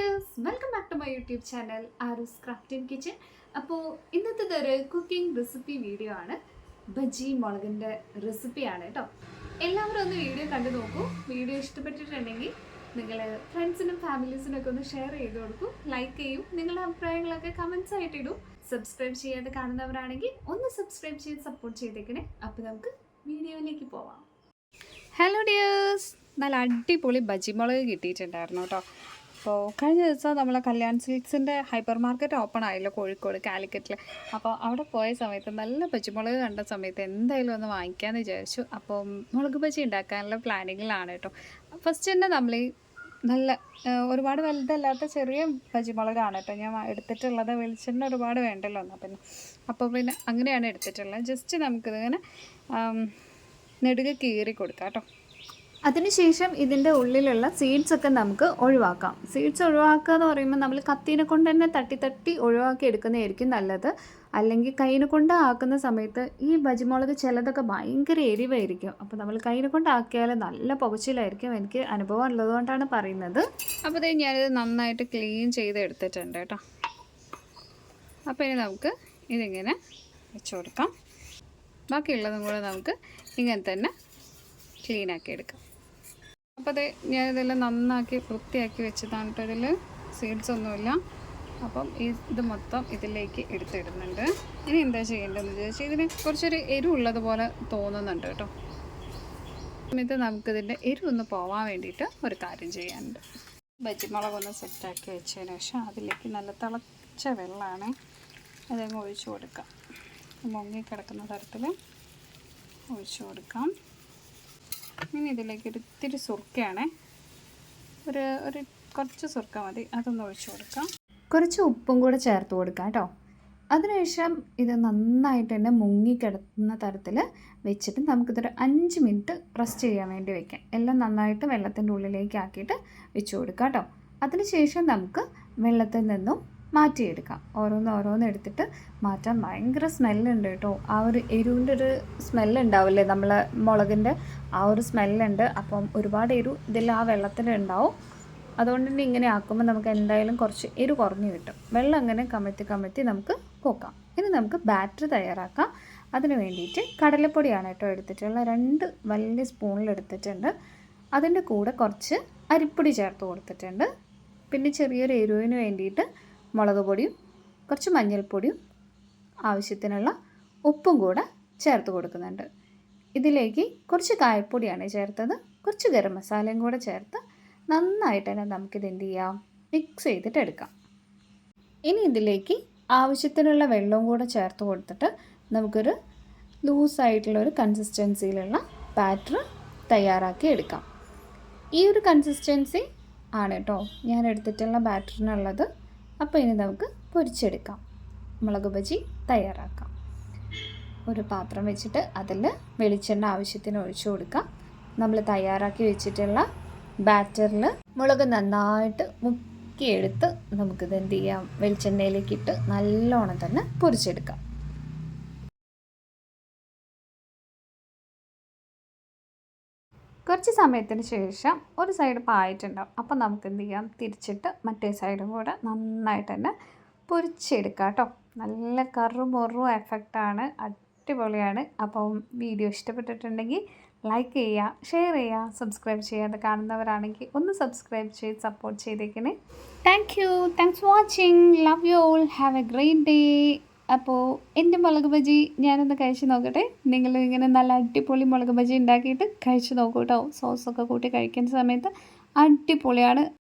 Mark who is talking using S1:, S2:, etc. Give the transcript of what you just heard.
S1: Dears welcome back to my YouTube channel Aaru's craft and kitchen അപ്പോൾ ഇന്നത്തെ ഒരു cooking recipe video ആണ്. ബജി മുളകിന്റെ റെസിപ്പിയാണ് കേട്ടോ. എല്ലാവരും ഒന്ന് വീഡിയോ കണ്ടു നോക്കൂ. വീഡിയോ ഇഷ്ടപ്പെട്ടിട്ടുണ്ടെങ്കിൽ നിങ്ങൾ ഫ്രണ്ട്സിനും ഫാമിലീസിനും ഒക്കെ ഒന്ന് ഷെയർ ചെയ്ത് കൊടുക്കൂ. ലൈക്ക് ചെയ്യും. നിങ്ങളുടെ അഭിപ്രായങ്ങളൊക്കെ കമൻസ് ആയിട്ട് ഇടൂ. സബ്സ്ക്രൈബ് ചെയ്യാതെ കാണുന്നവരാണെങ്കിൽ ഒന്ന് സബ്സ്ക്രൈബ് ചെയ്ത് സപ്പോർട്ട് ചെയ്തേക്കണേ. അപ്പോൾ നമുക്ക് വീഡിയോയിലേക്ക് പോവാം. ഹലോ ഡിയേഴ്സ് നല്ല അടിപൊളി ബജിമുളക് കിട്ടിയിട്ടുണ്ടായിരുന്നു കേട്ടോ. അപ്പോൾ കഴിഞ്ഞ ദിവസം നമ്മൾ കല്യാൺ സിൽക്സിന്റെ ഹൈപ്പർ മാർക്കറ്റ് ഓപ്പൺ ആയല്ലോ കോഴിക്കോട് കാലിക്കറ്റിൽ അപ്പോൾ അവിടെ പോയ സമയത്ത് നല്ല പച്ചമുളക് കണ്ട സമയത്ത് എന്തായാലും ഒന്ന് വാങ്ങിക്കാമെന്ന് വിചാരിച്ചു. അപ്പോൾ മുളക് ബജി ഉണ്ടാക്കാനുള്ള പ്ലാനിങ്ങിലാണ് കേട്ടോ. ഫസ്റ്റ് തന്നെ നമ്മൾ ഈ നല്ല ഒരുപാട് വലുതല്ലാത്ത ചെറിയ പച്ചമുളകാണ് കേട്ടോ. ഞാൻ എടുത്തിട്ടുള്ളത് വെളിച്ചെണ്ണ ഒരുപാട് വേണ്ടല്ലോ എന്നാൽ പിന്നെ. അപ്പോൾ പിന്നെ അങ്ങനെയാണ് എടുത്തിട്ടുള്ളത്. ജസ്റ്റ് നമുക്കിതിങ്ങനെ നെടുക കീറി കൊടുക്കാം കേട്ടോ. അതിനുശേഷം ഇതിന്റെ ഉള്ളിലുള്ള സീഡ്സ് ഒക്കെ നമുക്ക് ഒഴിവാക്കാം. സീഡ്സ് ഒഴിവാക്കുക എന്ന് പറയുമ്പോൾ നമ്മൾ കത്തീനെ കൊണ്ട് തന്നെ തട്ടി തട്ടി ഒഴിവാക്കി എടുക്കുന്നതായിരിക്കും നല്ലത്. അല്ലെങ്കിൽ കൈനെ കൊണ്ട് ആക്കുന്ന സമയത്ത് ഈ ബജിമുളക് ചിലതൊക്കെ ഭയങ്കര എരിവായിരിക്കും. അപ്പോൾ നമ്മൾ കൈനെ കൊണ്ട് ആക്കിയാൽ നല്ല പുകച്ചിലായിരിക്കും എനിക്ക് അനുഭവം ഉള്ളതുകൊണ്ടാണ് പറയുന്നത്. അപ്പോൾ ഇതേ ഞാനിത് നന്നായിട്ട് ക്ലീൻ ചെയ്ത് എടുത്തിട്ടുണ്ട് കേട്ടോ. അപ്പോൾ ഇനി നമുക്ക് ഇതിങ്ങനെ വെച്ചു കൊടുക്കാം. ബാക്കിയുള്ളതും കൂടെ നമുക്ക് ഇങ്ങനെ തന്നെ ക്ലീനാക്കി എടുക്കാം. അപ്പോൾ അത് ഞാനിതെല്ലാം നന്നാക്കി വൃത്തിയാക്കി വെച്ചതാണ് കേട്ടോ ഇതിൽ സീഡ്സ് ഒന്നുമില്ല. അപ്പം ഇത് മൊത്തം ഇതിലേക്ക് എടുത്തിടുന്നുണ്ട്. ഇനി എന്താ ചെയ്യേണ്ടതെന്ന് ചോദിച്ചാൽ ഇതിന് കുറച്ചൊരു എരിവുള്ളതുപോലെ തോന്നുന്നുണ്ട് കേട്ടോ. ഇത് നമുക്കിതിന്റെ എരിവൊന്ന് പോവാൻ വേണ്ടിയിട്ട് ഒരു കാര്യം ചെയ്യാനുണ്ട്. ബജിമുളകൊന്ന് സെറ്റാക്കി വെച്ചതിന് ശേഷം അതിലേക്ക് നല്ല തിളച്ച വെള്ളമാണ് അതങ്ങ് ഒഴിച്ചു കൊടുക്കാം. മുങ്ങി കിടക്കുന്ന തരത്തിൽ ഒഴിച്ചു കൊടുക്കാം. ഇനി ഇതിലേക്ക് ഒരു ഇത്തിരി സുർക്കയാണ്. ഒരു ഒരു കുറച്ച് സുർക്ക മതി. അതൊന്ന് ഒഴിച്ചു കൊടുക്കാം. കുറച്ച് ഉപ്പും കൂടെ ചേർത്ത് കൊടുക്കാം കേട്ടോ. അതിനുശേഷം ഇത് നന്നായിട്ട് തന്നെ മുങ്ങിക്കിടത്തുന്ന തരത്തിൽ വെച്ചിട്ട് നമുക്കിതൊരു അഞ്ച് മിനിറ്റ് റെസ്റ്റ് ചെയ്യാൻ വേണ്ടി വെക്കാം. എല്ലാം നന്നായിട്ട് വെള്ളത്തിന്റെ ഉള്ളിലേക്ക് ആക്കിയിട്ട് വെച്ച് കൊടുക്കാം കേട്ടോ. അതിനുശേഷം നമുക്ക് വെള്ളത്തിൽ നിന്നും മാറ്റിയെടുക്കാം. ഓരോന്ന് ഓരോന്ന് എടുത്തിട്ട് മാറ്റാൻ ഭയങ്കര സ്മെല്ലുണ്ട് കേട്ടോ. ആ ഒരു എരിവിന്റെ ഒരു സ്മെല്ല് ഉണ്ടാവില്ലേ നമ്മളെ മുളകിന്റെ ആ ഒരു സ്മെല്ലുണ്ട്. അപ്പം ഒരുപാട് എരു ഇതിൽ ആ വെള്ളത്തിൽ ഉണ്ടാവും. അതുകൊണ്ട് തന്നെ ഇങ്ങനെ ആക്കുമ്പോൾ നമുക്ക് എന്തായാലും കുറച്ച് എരു കുറഞ്ഞ് കിട്ടും. വെള്ളം അങ്ങനെ കമഴ്ത്തി കമഴ്ത്തി നമുക്ക് പോക്കാം ഇനി നമുക്ക് ബാറ്റർ തയ്യാറാക്കാം. അതിന് വേണ്ടിയിട്ട് കടലപ്പൊടിയാണ് കേട്ടോ എടുത്തിട്ടുള്ള രണ്ട് വലിയ സ്പൂണിൽ എടുത്തിട്ടുണ്ട്. അതിന്റെ കൂടെ കുറച്ച് അരിപ്പൊടി ചേർത്ത് കൊടുത്തിട്ടുണ്ട്. പിന്നെ ചെറിയൊരു എരിവിന് വേണ്ടിയിട്ട് മുളക് പൊടിയും കുറച്ച് മഞ്ഞൾപ്പൊടിയും ആവശ്യത്തിനുള്ള ഉപ്പും കൂടെ ചേർത്ത് കൊടുക്കുന്നുണ്ട്. ഇതിലേക്ക് കുറച്ച് കായപ്പൊടിയാണ് ചേർത്തത്. കുറച്ച് ഗരം മസാലയും കൂടെ ചേർത്ത് നന്നായിട്ട് തന്നെ നമുക്കിത് എന്ത് ചെയ്യാം? മിക്സ് ചെയ്തിട്ട് എടുക്കാം. ഇനി ഇതിലേക്ക് ആവശ്യത്തിനുള്ള വെള്ളവും കൂടെ ചേർത്ത് കൊടുത്തിട്ട് നമുക്കൊരു ലൂസായിട്ടുള്ള ഒരു കൺസിസ്റ്റൻസിയിലുള്ള ബാറ്റർ തയ്യാറാക്കി എടുക്കാം. ഈ ഒരു കൺസിസ്റ്റൻസി ആണ് കേട്ടോ ഞാൻ എടുത്തിട്ടുള്ള ബാറ്ററിനുള്ളത് അപ്പോൾ ഇനി നമുക്ക് പൊരിച്ചെടുക്കാം. മുളക് ബജി തയ്യാറാക്കാം. ഒരു പാത്രം വെച്ചിട്ട് അതിൽ വെളിച്ചെണ്ണ ആവശ്യത്തിന് ഒഴിച്ചു കൊടുക്കാം. നമ്മൾ തയ്യാറാക്കി വെച്ചിട്ടുള്ള ബാറ്ററിൽ മുളക് നന്നായിട്ട് മുക്കിയെടുത്ത് നമുക്കിത് എന്ത് ചെയ്യാം? വെളിച്ചെണ്ണയിലേക്ക് ഇട്ട് നല്ലോണം തന്നെ പൊരിച്ചെടുക്കാം. കുറച്ച് സമയത്തിന് ശേഷം ഒരു സൈഡ് പായിട്ടുണ്ടാവും അപ്പം നമുക്ക് എന്ത് ചെയ്യാം? തിരിച്ചിട്ട് മറ്റേ സൈഡും കൂടെ നന്നായിട്ട് തന്നെ പൊരിച്ചെടുക്കാം കേട്ടോ. നല്ല കറുമുറു എഫക്റ്റാണ് അടിപൊളിയാണ്. അപ്പം വീഡിയോ ഇഷ്ടപ്പെട്ടിട്ടുണ്ടെങ്കിൽ ലൈക്ക് ചെയ്യുക ഷെയർ ചെയ്യുക സബ്സ്ക്രൈബ് ചെയ്യാതെ കാണുന്നവരാണെങ്കിൽ ഒന്ന് സബ്സ്ക്രൈബ് ചെയ്ത് സപ്പോർട്ട് ചെയ്തേക്കണേ. Thank you thanks watching love you all have a great day അപ്പോൾ എന്റെ മുളക് ബജി ഞാനൊന്ന് കഴിച്ച് നോക്കട്ടെ. നിങ്ങൾ ഇങ്ങനെ നല്ല അടിപൊളി മുളക് ബജി ഉണ്ടാക്കിയിട്ട് കഴിച്ച് നോക്കൂ കേട്ടോ. സോസൊക്കെ കൂട്ടി കഴിക്കുന്ന സമയത്ത് അടിപൊളിയാണ്.